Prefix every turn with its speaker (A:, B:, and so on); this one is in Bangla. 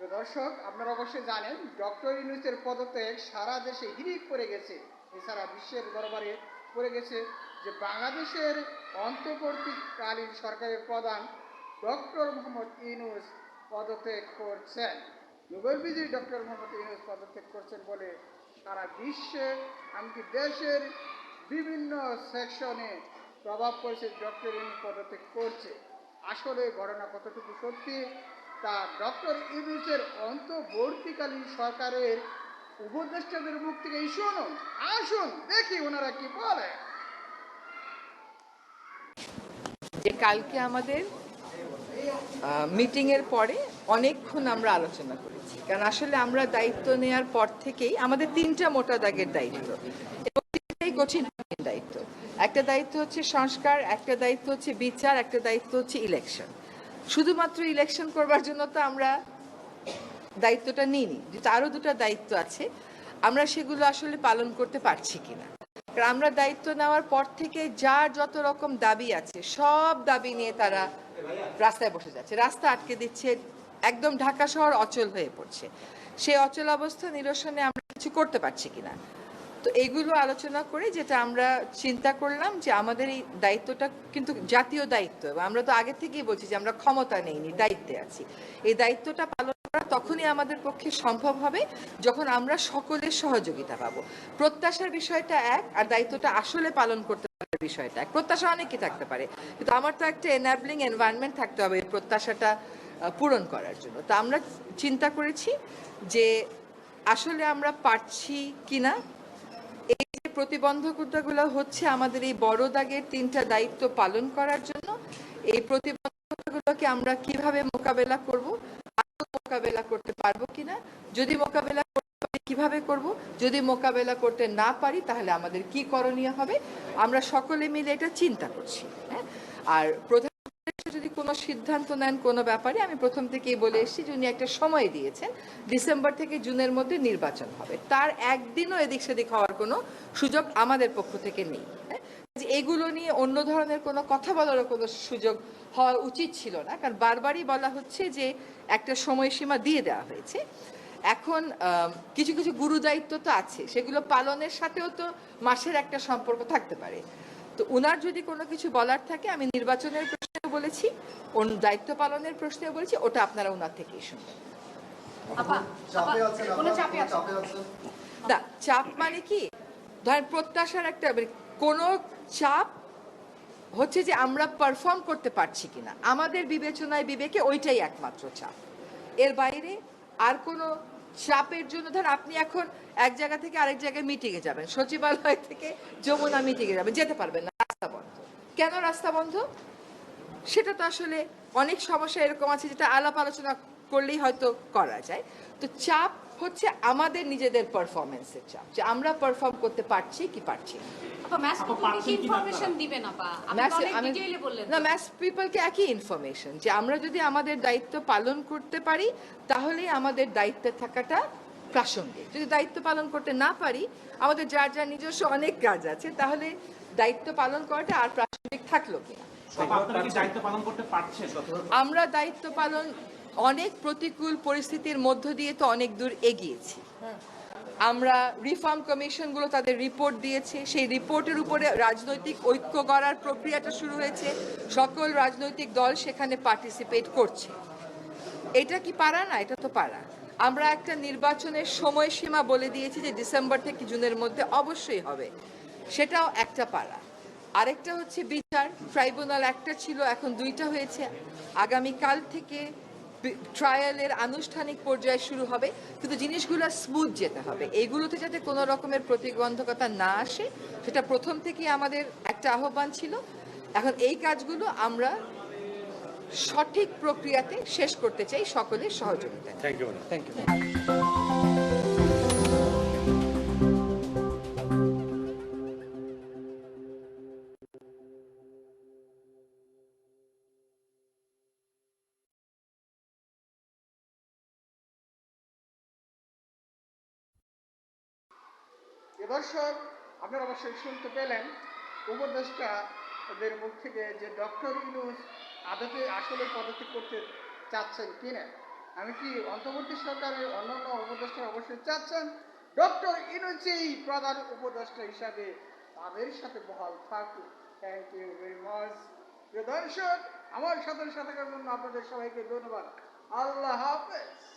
A: দর্শক, আপনারা অবশ্যই জানেন, ডক্টর ইউনুসের পদত্যাগ সারা দেশে হিরিক পড়ে গেছে। এছাড়া বিশ্বের দরবারে পড়ে গেছে যে বাংলাদেশের অন্তর্বর্তীকালীন সরকারের প্রধান ডক্টর মোহাম্মদ ইউনুস পদত্যাগ করছেন। নোবেল বিজয়ী ডক্টর মোহাম্মদ ইউনুস পদত্যাগ করছেন বলে সারা বিশ্বে, এমনকি দেশের বিভিন্ন সেকশনে প্রভাব পড়েছে ডক্টর ইউনুস পদত্যাগ করছে। আসলে ঘটনা কতটুকু সত্যি তা ডক্টর ইউনুসের অন্তর্বর্তীকালীন সরকারের উপদেষ্টাদের মুখ থেকে শুনুন আসুন, দেখি ওনারা কি বলে।
B: যে কালকে আমাদের মিটিংয়ের পরে অনেকক্ষণ আমরা আলোচনা করেছি। কারণ আসলে আমরা দায়িত্ব নেওয়ার পর থেকেই আমাদের তিনটা মোটা দাগের দায়িত্ব। কঠিন দায়িত্ব। একটা দায়িত্ব হচ্ছে সংস্কার, একটা দায়িত্ব হচ্ছে বিচার, একটা দায়িত্ব হচ্ছে ইলেকশন শুধুমাত্র ইলেকশন করবার জন্য তো আমরা দায়িত্বটা নিইনি আরও দুটো দায়িত্ব আছে, আমরা সেগুলো আসলে পালন করতে পারছি কিনা। কারণ আমরা দায়িত্ব নেওয়ার পর থেকে যার যত রকম দাবি আছে, সব দাবি নিয়ে তারা রাস্তায় বসে যাচ্ছে। রাস্তা আটকে দিচ্ছে, একদম ঢাকা শহর অচল হয়ে পড়ছে। সেই অচল অবস্থা নিরসনে আমরা কিছু করতে পারছি কিনা। তো এগুলো আলোচনা করে যেটা আমরা চিন্তা করলাম যে আমাদের এই দায়িত্বটা কিন্তু জাতীয় দায়িত্ব আমরা তো আগে থেকেই বলছি যে আমরা ক্ষমতা নেইনি, দায়িত্বে আছি। এই দায়িত্বটা পালন করা তখনই আমাদের পক্ষে সম্ভব হবে যখন আমরা সকলের সহযোগিতা পাবো। প্রত্যাশার বিষয়টা এক আর দায়িত্বটা আসলে পালন করতে পারার বিষয়টা এক। প্রত্যাশা অনেকই থাকতে পারে, কিন্তু আমার তো একটা এনাবলিং এনভায়রনমেন্ট থাকতে হবে এই প্রত্যাশাটা পূরণ করার জন্য। তো আমরা চিন্তা করেছি যে আসলে আমরা পারছি কিনা প্রতিবন্ধকতাগুলো হচ্ছে আমাদের এই বড় দাগের তিনটা দায়িত্ব পালন করার জন্য। এই প্রতিবন্ধকতাগুলোকে আমরা কীভাবে মোকাবেলা করব মোকাবেলা করতে পারব কিনা? যদি মোকাবেলা করতে কীভাবে করব? যদি মোকাবেলা করতে না পারি, তাহলে আমাদের কি করণীয় হবে? আমরা সকলে মিলে এটা চিন্তা করছি হ্যাঁ? আর প্রধান কোনো সিদ্ধান্ত নেন কোনো ব্যাপারে, আমি প্রথম থেকেই বলে এসেছি যে উনি একটা সময় দিয়েছেন, ডিসেম্বর থেকে জুনের মধ্যে নির্বাচন হবে। তার একদিনও এদিক সেদিক হওয়ার কোনো সুযোগ আমাদের পক্ষ থেকে নেই। হ্যাঁ? এগুলো নিয়ে অন্য ধরনের কোনো কথা বলারও কোনো সুযোগ হওয়া উচিত ছিল না, কারণ বারবারই বলা হচ্ছে যে একটা সময়সীমা দিয়ে দেওয়া হয়েছে। এখন কিছু কিছু গুরু দায়িত্ব তো আছে, সেগুলো পালনের সাথেও তো মাসের একটা সম্পর্ক থাকতে পারে। তো উনার যদি কোনো কিছু বলার থাকে আমি নির্বাচনের প্রশ্নেও বলেছি অন্য দায়িত্ব পালনের প্রশ্নেও বলেছি ওটা আপনারা ওনার থেকেই শুনবেন। না চাপ মানে কি? ধরেন প্রত্যাশার একটা মানে কোনো চাপ হচ্ছে যে আমরা পারফর্ম করতে পারছি কিনা। আমাদের বিবেচনায় বিবেকে ওইটাই একমাত্র চাপ। এর বাইরে আর কোনো চাপের জন্য, ধর আপনি এখন এক জায়গা থেকে আরেক জায়গায় মিটিংয়ে যাবেন, সচিবালয় থেকে যমুনা মিটিংয়ে যাবেন, যেতে পারবেন না, রাস্তা বন্ধ। কেন রাস্তা বন্ধ? সেটা তো আসলে অনেক সমস্যা এরকম আছে যেটা আলাপ আলোচনা করলেই হয়তো করা যায়। তো চাপ হচ্ছে আমাদের নিজেদের পারফরমেন্সের চাপ। যে আমরা পারফর্ম করতে পারছি কি পারছি না। পিপলকে একই ইনফরমেশন যে আমরা যদি আমাদের দায়িত্ব পালন করতে পারি তাহলেই আমাদের দায়িত্বে থাকাটা প্রাসঙ্গিক। যদি দায়িত্ব পালন করতে না পারি আমাদের যার যার নিজস্ব অনেক কাজ আছে তাহলে দায়িত্ব পালন করাটা আর প্রাসঙ্গিক থাকল কিনা?
C: আপা, আপনারা দায়িত্ব পালন করতে পারছেন?
B: আমরা দায়িত্ব পালন অনেক প্রতিকূল পরিস্থিতির মধ্য দিয়ে তো অনেক দূর এগিয়েছি। আমরা রিফর্ম কমিশনগুলো তাদের রিপোর্ট দিয়েছে, সেই রিপোর্টের উপরে রাজনৈতিক ঐক্য গড়ার প্রক্রিয়াটা শুরু হয়েছে, সকল রাজনৈতিক দল সেখানে পার্টিসিপেট করছে। এটা কি পারা না? এটা তো পারা। আমরা একটা নির্বাচনের সময়সীমা বলে দিয়েছি যে ডিসেম্বর থেকে জুনের মধ্যে অবশ্যই হবে। সেটাও একটা পারা। আরেকটা হচ্ছে বিচার। ট্রাইব্যুনাল একটা ছিল, এখন দুইটা হয়েছে। আগামী কাল থেকে ট্রায়ালের আনুষ্ঠানিক পর্যায়ে শুরু হবে কিন্তু জিনিসগুলো স্মুথ যেতে হবে। এইগুলোতে যাতে কোনো রকমের প্রতিবন্ধকতা না আসে সেটা প্রথম থেকেই আমাদের একটা আহ্বান ছিল। এখন এই কাজগুলো আমরা সঠিক প্রক্রিয়াতে শেষ করতে চাই সকলের সহযোগিতা
C: থ্যাংক ইউ
B: থ্যাংক ইউ
A: এ দর্শক, আপনারা অবশ্যই শুনতে পেলেন উপদেষ্টা ওদের মুখ থেকে যে ডক্টর ইউনুস আদতে আসলে পদত্যাগ করতে চাচ্ছেন কিনা। আমি কি অন্তর্বর্তী সরকারের অন্যান্য উপদেষ্টা অবশ্যই চাচ্ছেন? ডক্টর ইনুচেই প্রধান উপদেষ্টা হিসাবে তাদের সাথে বহাল থাকুক। থ্যাংক ইউ ভেরি মাচ প্রিয় দর্শক, আমার সাথে সাথে আপনাদের সবাইকে ধন্যবাদ। আল্লাহ হাফেজ।